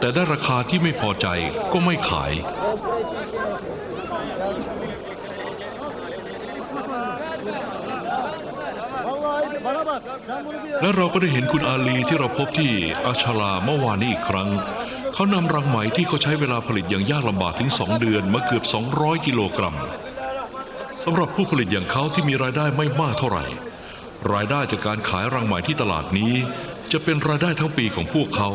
แต่ได้ราคาที่ไม่พอใจก็ไม่ขาย และเราก็ได้เห็นคุณอาลีที่เราพบที่อาชาลาเมื่อวานนี้อีกครั้ง เขานำรังไหมที่เขาใช้เวลาผลิตอย่างยากลำบากถึง 2 เดือนมาเกือบ 200 กิโลกรัมสำหรับผู้ผลิตอย่างเขาที่มีรายได้ไม่มากเท่าไหร่ รายได้จากการขายรังไหมที่ตลาดนี้ จะเป็นรายได้ทั้งปีของพวกเขา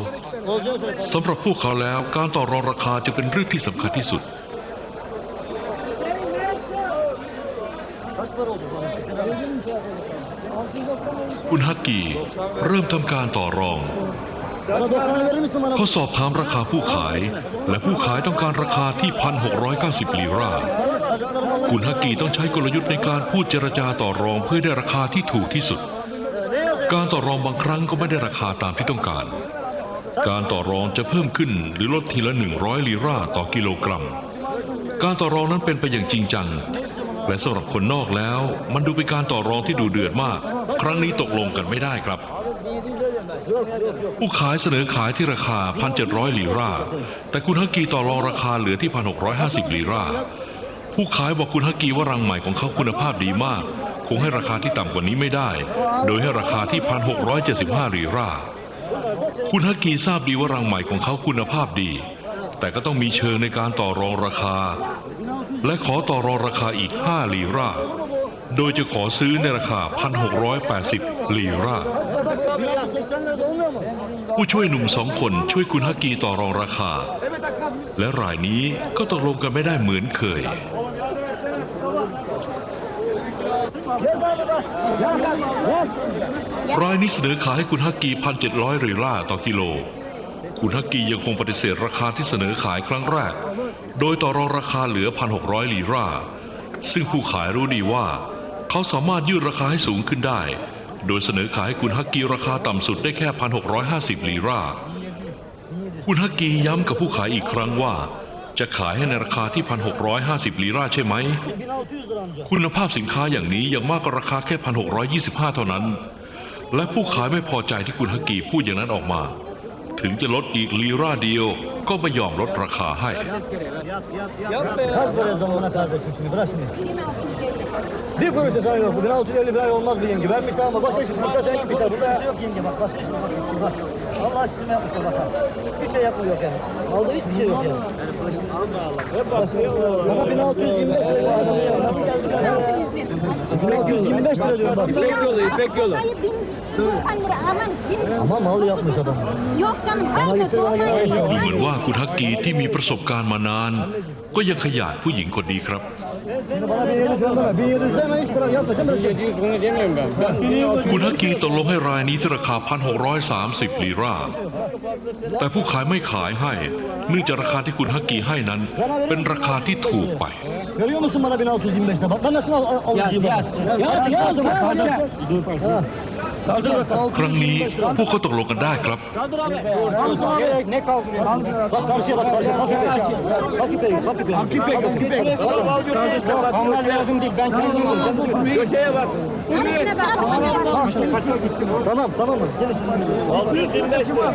สำหรับพวกเขาแล้วการต่อรองราคาจะเป็นเรื่องที่สำคัญที่สุด คุณฮักกีเริ่มทำการต่อรอง เขาสอบถามราคาผู้ขาย และผู้ขายต้องการราคาที่ 1,690 ลีราคุณฮักกีต้องใช้กลยุทธ์ในการพูดเจรจาต่อรองเพื่อได้ราคาที่ถูกที่สุด การต่อรองบางครั้งก็ไม่ได้ราคาตามที่ต้องการ การต่อรองจะเพิ่มขึ้นหรือลดทีละ 100 ลีราต่อกิโลกรัม การต่อรองนั้นเป็นไปอย่างจริงจัง และสำหรับคนนอกแล้ว มันดูเป็นการต่อรองที่ดูเดือดมาก ครั้งนี้ตกลงกันไม่ได้ครับ ผู้ขายเสนอขายที่ราคา 1,700 ลีราแต่คุณฮักกีต่อรองราคาเหลือที่ 1,650 ลีราผู้ขายบอกคุณฮักกีว่ารังใหม่ของเขาคุณภาพดีมาก คงให้ราคาที่ต่ำกว่านี้ไม่ได้ โดยให้ราคาที่ 1,675ลีรา คุณฮักกีทราบดีว่ารังใหม่ของเขาคุณภาพดี แต่ก็ต้องมีเชิงในการต่อรองราคา และขอต่อรองราคาอีก 5 ลีราโดยจะขอซื้อในราคา 1,680 ลีราผู้ช่วยหนุ่มสองคนช่วยคุณฮักกีต่อรองราคา และรายนี้ก็ตกลงกันไม่ได้เหมือนเคย รายนี้เสนอขายให้คุณฮักกีพันเจ็ดร้อยรีล่าต่อกิโล คุณฮักกียังคงปฏิเสธราคาที่เสนอขายครั้งแรก โดยต่อรองราคาเหลือพันหกร้อยลีราซึ่งผู้ขายรู้ดีว่า เขาสามารถยืดราคาให้สูงขึ้นได้ โดยเสนอขายให้คุณฮักกีราคาต่ำสุดได้แค่พันหกร้อยห้าสิบลีราคุณฮักกีย้ำกับผู้ขายอีกครั้งว่า จะขายให้ในราคาที่ 1,650 ลีราใช่ไหม คุณภาพสินค้าอย่างนี้ยังมากกว่าราคาแค่ 1,625 เท่านั้น และผู้ขายไม่พอใจที่คุณฮักกีพูดอย่างนั้นออกมา ถึงจะลดอีกลีราเดียวก็ไม่ยอมลดราคาให้ bak. Allah aşkına yapmışlar bak. Hiçbir şey yapmıyor yani. Aldığı hiçbir şey yok yani. Ama 1625 lira. 1625 lira diyorum bak. İpek yolu, İpek yolu. Hayır, bin, doksan lira aman bin. Ama mal yapmış adam. Yok canım, aynı getir bana dolma. gel. ดูเหมือนว่าคุณฮักกีที่มีประสบการณ์มานาน ก็ยังขยาดผู้หญิงคนนี้ครับ Şimdi bana 1700 lira deme. 1700 deme hiç bırak yapma. Sen bırak. bunu demiyorum ben. Ben คุณฮักกีตกลงให้รายนี้ที่ราคา 1,630ลีราแต่ผู้ขายไม่ขายให้ เนื่องจากราคาที่คุณฮักกีให้นั้น เป็นราคาที่ถูกไป Görüyor musun bana 1625 lira? Bak ben nasıl al, al, alıcıyım. Yaz, yaz. Yaz, yaz. Ha. ครั้งนี้พวกเขาตกลงกันได้ครับ Kaldır abi. ne kaldırıyor? Bak karşıya bak karşıya. Fakir Bey. Fakir Bey. Fakir Bey. Fakir Bey. Kanlar lazım değil. Ben kendim Köşeye bak. Önüne bak, Tamam tamam mı? Seni şimdi. 625 lira.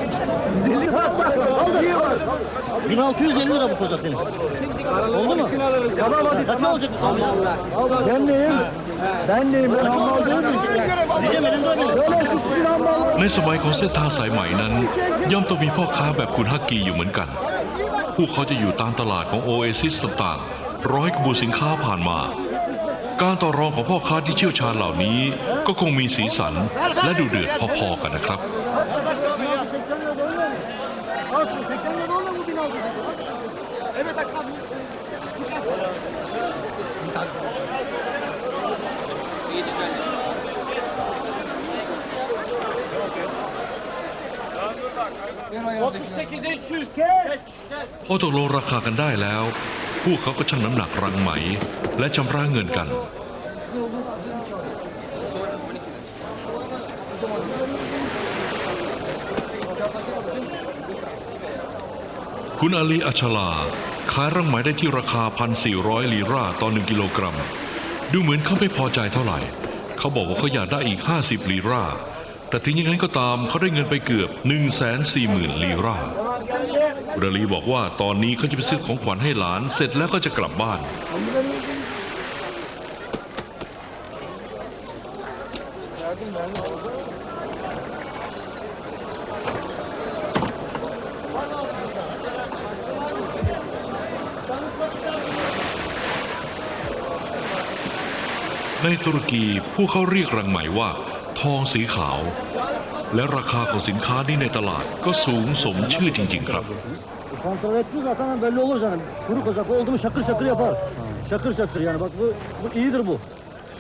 1650 lira bu koca senin. Oldu mu? Tamam hadi. Kaç olacak bu sana? Ben neyim? Ben neyim? Ben hammal değilim. Diyeceğim elimde öyle. Şöyle şu sizin hammallar. ในสมัยของเส้นทางสายไหมนั้น ย่อมต้องมีพ่อค้าแบบคุณฮักกีอยู่เหมือนกัน พวกเขาจะอยู่ตามตลาดของโอเอซิสต่างๆ ร้อยกระบวนสินค้าผ่านมา การต่อรองของพ่อค้าที่เชี่ยวชาญเหล่านี้ ก็คงมีสีสันและดูเดือดพอๆกันนะครับ Alsın 80 lira olmuyor mu 1600 lira? Evet akşam. พอตกลงราคากันได้แล้ว พวกเขาก็ชั่งน้ำหนักรังไหม และชำระเงินกัน คุณอาลีอัชลา ขายรังไหมได้ที่ราคา 1,400 ลีราต่อ 1 กิโลกรัม ดูเหมือนเขาไม่พอใจเท่าไหร่ เขาบอกว่าเขาอยากได้อีก 50 ลีราแต่ถึงอย่างนั้นก็ตามเขาได้เงินไปเกือบ 140,000 ลีราคุณอาลีบอกว่าตอนนี้เขาจะไปซื้อของขวัญให้หลาน เสร็จแล้วก็จะกลับบ้าน ในตุรกีพวกเขาเรียกรังไหมว่า ทองสีขาว และราคาของสินค้านี้ในตลาดก็สูงสมชื่อจริง ๆ ครับ Kontrol ettiği zaten belli olur canım. Kuru kozak oldu mu şakır şakır yapar. Şakır şakır yani bak bu, bu iyidir bu.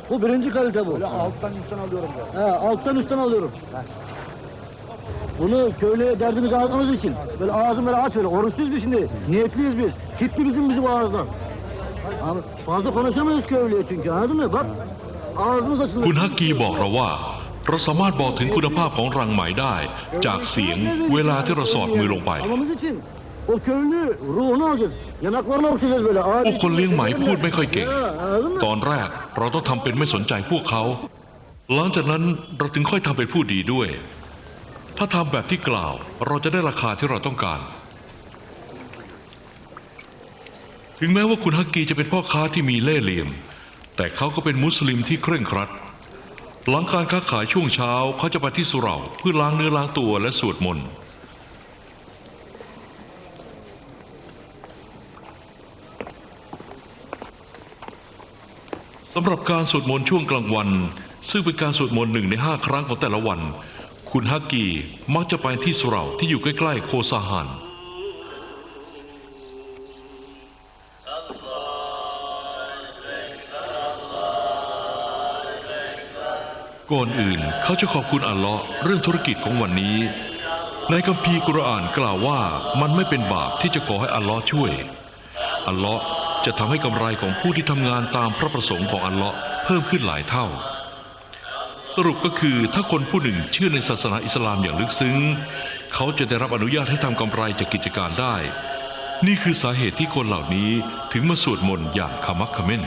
Bu birinci kalite bu. Böyle alttan üstten alıyorum ben. He, alttan üstten alıyorum. Bunu köylüye derdimizi anlatmamız için böyle ağzım böyle aç böyle oruçluyuz biz şimdi. Niyetliyiz biz. Kitli bizim bizim ağızdan. Abi, fazla konuşamayız köylüye çünkü anladın mı? Bak ağzımız açılır. คุณฮักกีบอกเราว่า เราสามารถบอกถึงคุณภาพของรังไหมได้ จากเสียงเวลาที่เราสอดมือลงไป Almamız için o köylü ruhunu alacağız. Yanaklarını okşayacağız böyle. พวกคนเลี้ยงไหมพูดไม่ค่อยเก่ง Ha, anladın mı? ตอนแรกเราต้องทำเป็นไม่สนใจพวกเขา หลังจากนั้นเราถึงค่อยทำเป็นผู้ดีด้วย ถ้าทำแบบที่กล่าว เราจะได้ราคาที่เราต้องการ ถึงแม้ว่าคุณฮักกีจะเป็นพ่อค้าที่มีเล่ห์เหลี่ยม แต่เขาก็เป็นมุสลิมที่เคร่งครัด หลังการค้าขายช่วงเช้าเขาจะไปที่สุเหร่าเพื่อล้างเนื้อล้างตัวและสวดมนต์สำหรับการสวดมนต์ช่วงกลางวัน ซึ่งเป็นการสวดมนต์หนึ่งในห้าครั้งของแต่ละวัน คุณฮักกีมักจะไปที่สุเหร่าที่อยู่ใกล้ๆโคซาฮาน ก่อนอื่นเขาจะขอบคุณอัลเลาะห์เรื่องธุรกิจของวันนี้ ในคัมภีร์กุรอานกล่าวว่ามันไม่เป็นบาปที่จะขอให้อัลเลาะห์ช่วย อัลเลาะห์จะทำให้กำไรของผู้ที่ทำงานตามพระประสงค์ของอัลเลาะห์เพิ่มขึ้นหลายเท่า สรุปก็คือถ้าคนผู้หนึ่งเชื่อในศาสนาอิสลามอย่างลึกซึ้ง เขาจะได้รับอนุญาตให้ทำกำไรจากกิจการได้ นี่คือสาเหตุที่คนเหล่านี้ถึงมาสวดมนต์อย่างขมักขม้น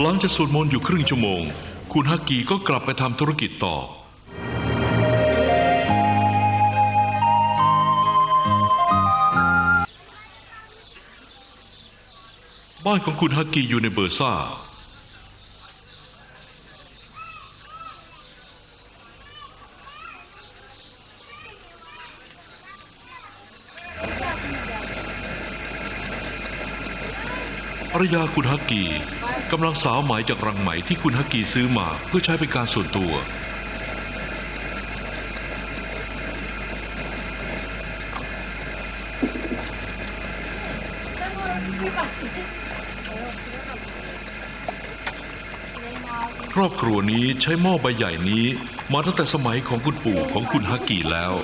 หลังจากสวดมนต์อยู่ครึ่งชั่วโมง คุณฮักกีก็กลับไปทำธุรกิจต่อ บ้านของคุณฮักกีอยู่ในเบอร์ซ่า รยาคุณฮักกีกำลังสาวไหมจากรังไหมที่คุณฮักกีซื้อมาเพื่อใช้เป็นการส่วนตัว ครอบครัวนี้ใช้หม้อใบใหญ่นี้ มาตั้งแต่สมัยของคุณปู่ของคุณฮักกีแล้ว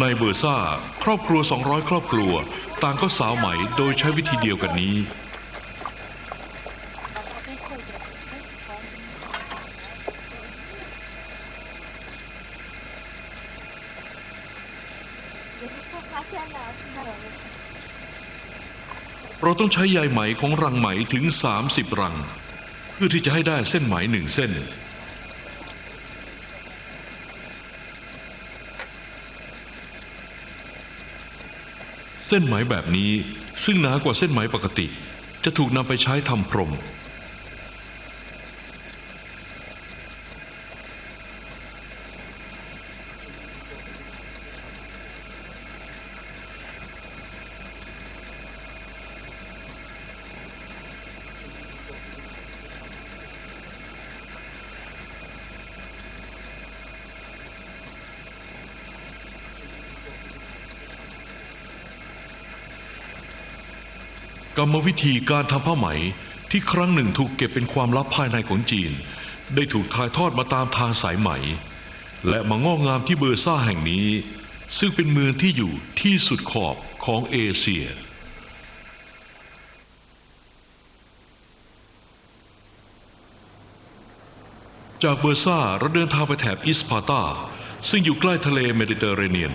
ในเบอร์ซ่า ครอบครัว 200 ครอบครัว ต่างก็สาวไหมโดยใช้วิธีเดียวกันนี้ เราต้องใช้ใยไหมของรังไหมถึง 30 รัง เพื่อที่จะให้ได้เส้นไหมหนึ่งเส้น เส้นไหมแบบนี้ซึ่งหนากว่าเส้นไหมปกติ จะถูกนำไปใช้ทำพรม กรรมวิธีการทำผ้าไหมที่ครั้งหนึ่งถูกเก็บเป็นความลับภายในของจีน ได้ถูกถ่ายทอดมาตามทางสายไหม และมางอกงามที่เบอร์ซ่าแห่งนี้ ซึ่งเป็นเมืองที่อยู่ที่สุดขอบของเอเชียจากเบอร์ซ่าเราเดินทางไปแถบอิสพาตาซึ่งอยู่ใกล้ทะเลเมดิเตอร์เรเนียน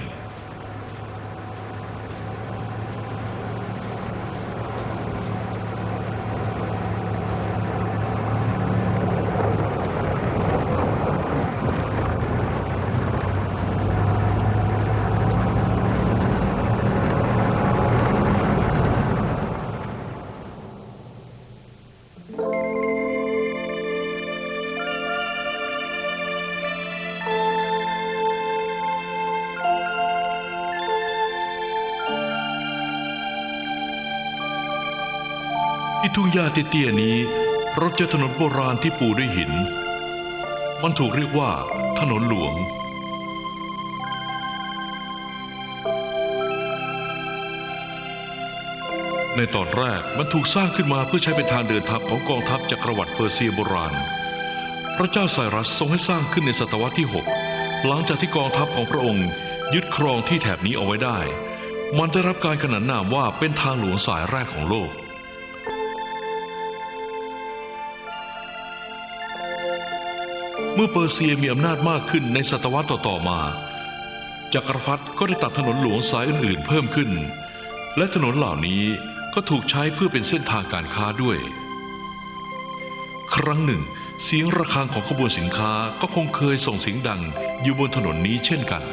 ที่ทุ่งหญ้าเตี้ยๆนี้เราเจอถนนโบราณที่ปูด้วยหิน มันถูกเรียกว่า ถนนหลวง ในตอนแรกมันถูกสร้างขึ้นมาเพื่อใช้เป็นทางเดินทัพของกองทัพจักรวรรดิเปอร์เซียโบราณ พระเจ้าไซรัสทรงให้สร้างขึ้นในศตวรรษที่ 6 หลังจากที่กองทัพของพระองค์ ยึดครองที่แถบนี้เอาไว้ได้ มันได้รับการขนานนามว่าเป็นทางหลวงสายแรกของโลก เมื่อเปอร์เซียมีอำนาจมากขึ้นในศตวรรษต่อๆมา จักรพรรดิก็ได้ตัดถนนหลวงสายอื่นๆ เพิ่มขึ้น และถนนเหล่านี้ก็ถูกใช้เพื่อเป็นเส้นทางการค้าด้วย ครั้งหนึ่ง เสียงระฆังของขบวนสินค้าก็คงเคยส่งเสียงดังอยู่บนถนนนี้เช่นกัน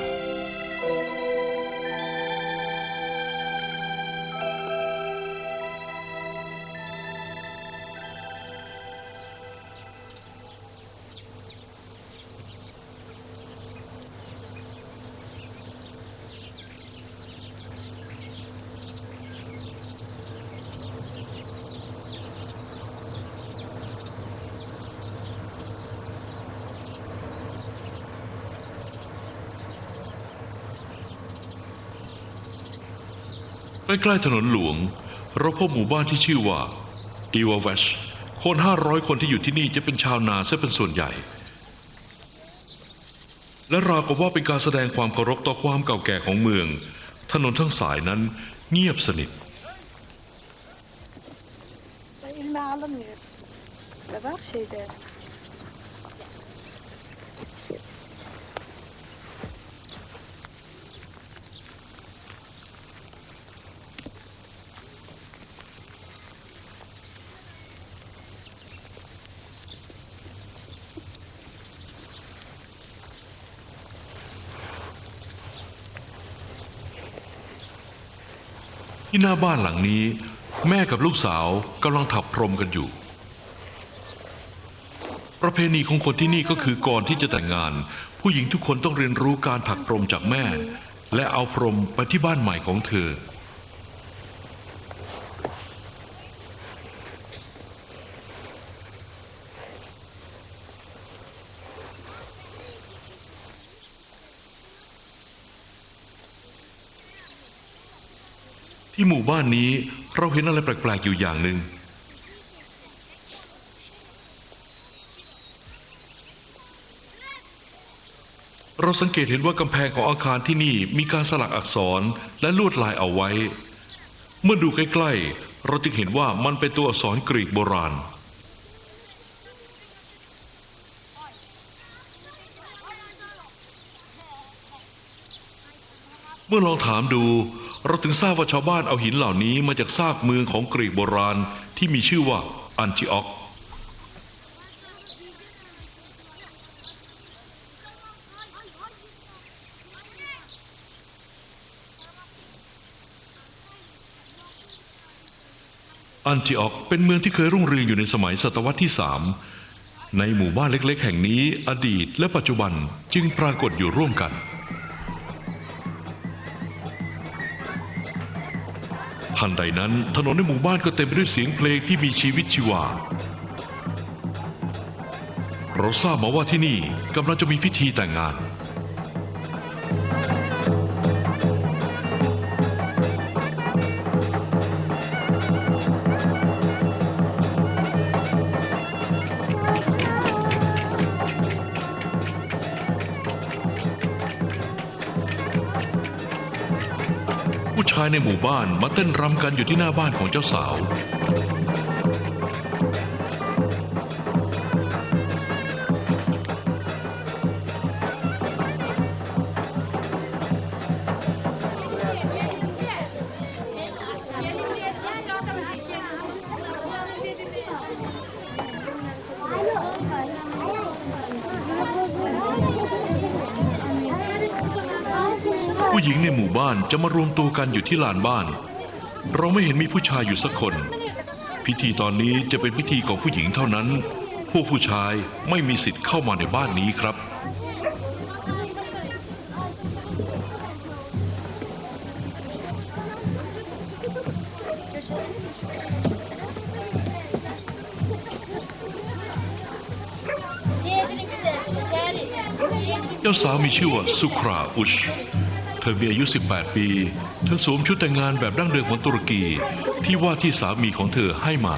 ใกล้ๆถนนหลวง เราพบหมู่บ้านที่ชื่อว่าอีวาเวชคนห้าร้อยคนที่อยู่ที่นี่จะเป็นชาวนาซะเป็นส่วนใหญ่ และราวกับว่าเป็นการแสดงความเคารพต่อความเก่าแก่ของเมือง ถนนทั้งสายนั้นเงียบสนิท Elime alınmıyor. Ve bak şeyde.. ที่หน้าบ้านหลังนี้ แม่กับลูกสาวกำลังถักพรมกันอยู่ ประเพณีของคนที่นี่ก็คือก่อนที่จะแต่งงาน ผู้หญิงทุกคนต้องเรียนรู้การถักพรมจากแม่ และเอาพรมไปที่บ้านใหม่ของเธอ มู่บ้านนี้เราเห็นอะไรแปลกๆอยู่อย่างหนึ่ง เราสังเกตเห็นว่ากำแพงของอาคารที่นี่มีการสลักอักษรและลวดลายเอาไว้ เมื่อดูใกล้ๆ เราจึงเห็นว่ามันเป็นตัวอักษรกรีกโบราณ เมื่อลองถามดู เราถึงทราบว่าชาวบ้านเอาหินเหล่านี้มาจากซากเมืองของกรีกโบราณที่มีชื่อว่าอันติออกอันติออกเป็นเมืองที่เคยรุ่งเรืองอยู่ในสมัยศตวรรษที่สามในหมู่บ้านเล็กๆ แห่งนี้อดีตและปัจจุบันจึงปรากฏอยู่ร่วมกัน ทันใดนั้น ถนนในหมู่บ้านก็เต็มไปด้วยเสียงเพลงที่มีชีวิตชีวา เราทราบมาว่าที่นี่กำลังจะมีพิธีแต่งงาน ผู้ชายในหมู่บ้านมาเต้นรำกันอยู่ที่หน้าบ้านของเจ้าสาว จะมารวมตัวกันอยู่ที่ลานบ้าน เราไม่เห็นมีผู้ชายอยู่สักคน พิธีตอนนี้จะเป็นพิธีของผู้หญิงเท่านั้น พวกผู้ชายไม่มีสิทธิ์เข้ามาในบ้านนี้ครับเจ้าสาวมีชื่อว่าสุคราอุช เธอมีอายุ 18 ปี เธอสวมชุดแต่งงานแบบดั้งเดิมของตุรกีที่ว่าที่สามีของเธอให้มา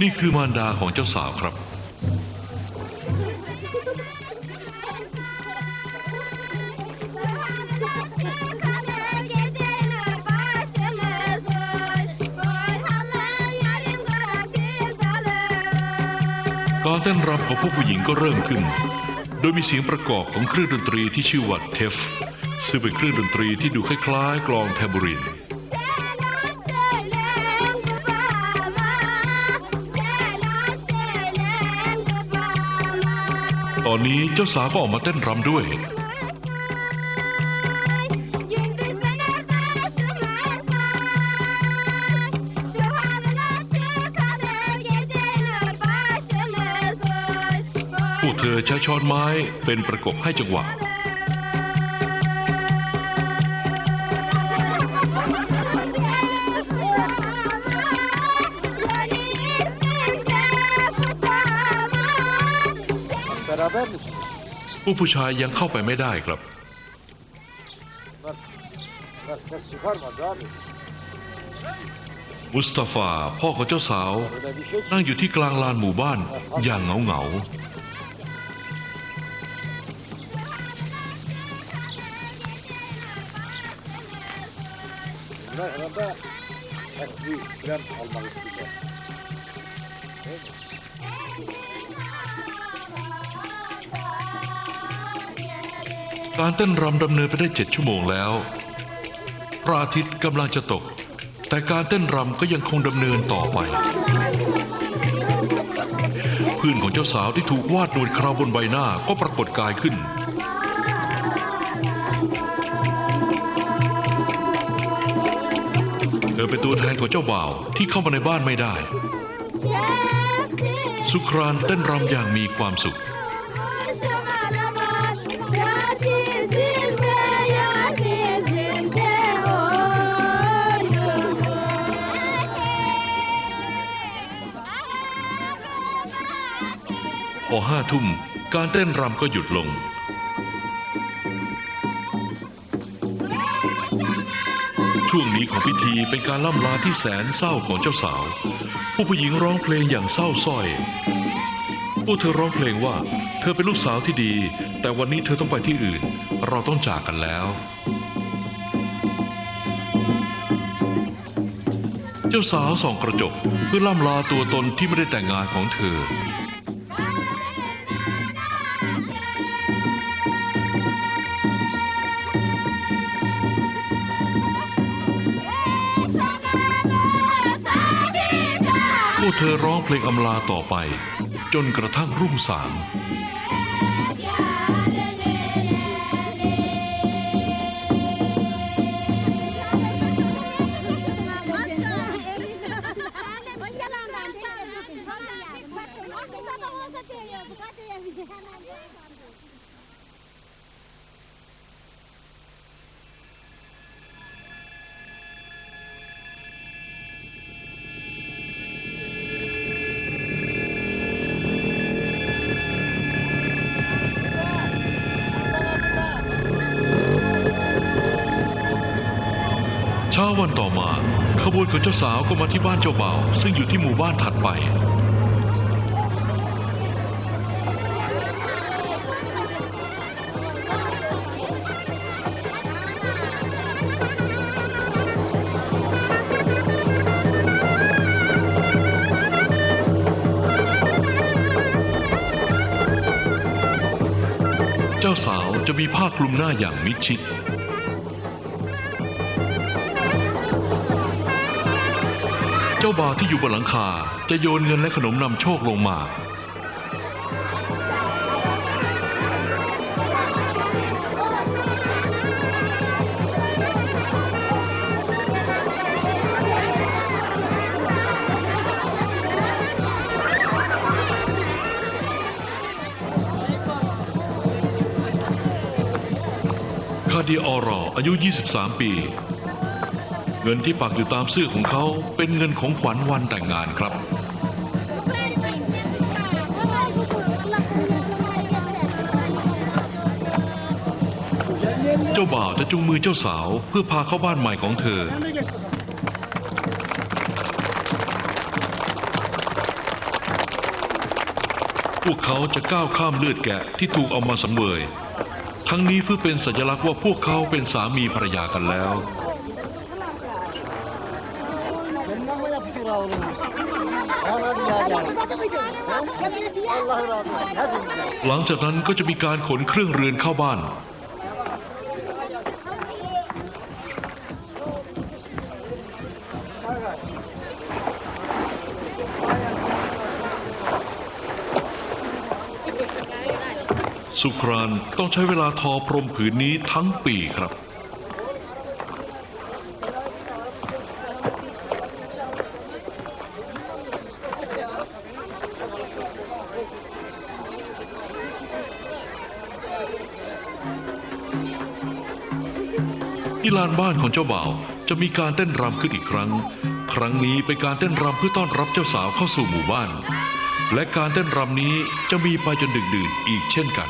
นี่คือมารดาของเจ้าสาวครับ ต้นรำของพวกผู้หญิงก็เริ่มขึ้น โดยมีเสียงประกอบของเครื่องดนตรีที่ชื่อว่าเทฟ ซึ่งเป็นเครื่องดนตรีที่ดูคล้ายๆกลองแทมบูรินตอนนี้เจ้าสาวก็ออกมาเต้นรำด้วย วกเธอใช้ช้อนไม้เป็นประกบให้จังหวะ Beraber misin? ผู้ผู้ชายยังเข้าไปไม่ได้ครับ Bak ses çıkarma abi. มุสตาฟา พ่อของเจ้าสาว Öyle bir şey นั่งอยู่ที่กลางลานหมู่บ้านอย่างเหงาเ eski tren almak istiyorlar. ๆการเต้นรำดำเนินไปได้เจ็ดชั่วโมงแล้ว พระอาทิตย์กำลังจะตก แต่การเต้นรำก็ยังคงดำเนินต่อไปเพื่อนของเจ้าสาวที่ถูกวาดหนวดคราวบนใบหน้าก็ปรากฏกายขึ้น อเป็นตัวแทนของเจ้าบ่าวที่เข้ามาในบ้านไม่ได้ สุครานเต้นรำอย่างมีความสุข พอห้าทุ่มการเต้นรำก็หยุดลง ช่วงนี้ของพิธีเป็นการล่ำลาที่แสนเศร้าของเจ้าสาว ผู้ผู้หญิงร้องเพลงอย่างเศร้าสร้อยพวกเธอร้องเพลงว่า เธอเป็นลูกสาวที่ดี แต่วันนี้เธอต้องไปที่อื่น เราต้องจากกันแล้ว เจ้าสาวส่องกระจกเพื่อล่ำลาตัวตนที่ไม่ได้แต่งงานของเธอ วกเธอร้องเพลงอำลาต่อไป จนกระทั่งรุ่งสาง ช้าวันต่อมา ขบวนของเจ้าสาวก็มาที่บ้านเจ้าบ่าวซึ่งอยู่ที่หมู่บ้านถัดไป เจ้าสาวจะมีผ้าคลุมหน้าอย่างมิดชิด จ้าบ่าวที่อยู่บนหลังคา จะโยนเงินและขนมนำโชคลงมา คาดีออรออายุ 23 ปี เงินที่ปักอยู่ตามเสื้อของเขาเป็นเงินของขวัญวันแต่งงานครับ เจ้าบ่าวจะจุงมือเจ้าสาวเพื่อพาเข้าบ้านใหม่ของเธอ พวกเขาจะก้าวข้ามเลือดแกะที่ถูกเอามาสังเวยทั้งนี้เพื่อเป็นสัญลักษณ์ว่าพวกเขาเป็นสามีภรรยากันแล้ว Namanya fikir oğlum. Ona diyeceğim. Allah razı olsun. Hepinizden. หลังจากนั้นก็จะมีการขนเครื่องเรือนเข้าบ้าน สุครานต้องใช้เวลาทอพรมผืนนี้ทั้งปีครับ ที่ลานบ้านของเจ้าบ่าวจะมีการเต้นรำขึ้นอีกครั้ง ครั้งนี้เป็นการเต้นรำเพื่อต้อนรับเจ้าสาวเข้าสู่หมู่บ้าน และการเต้นรำนี้จะมีไปจนดึกดื่นอีกเช่นกัน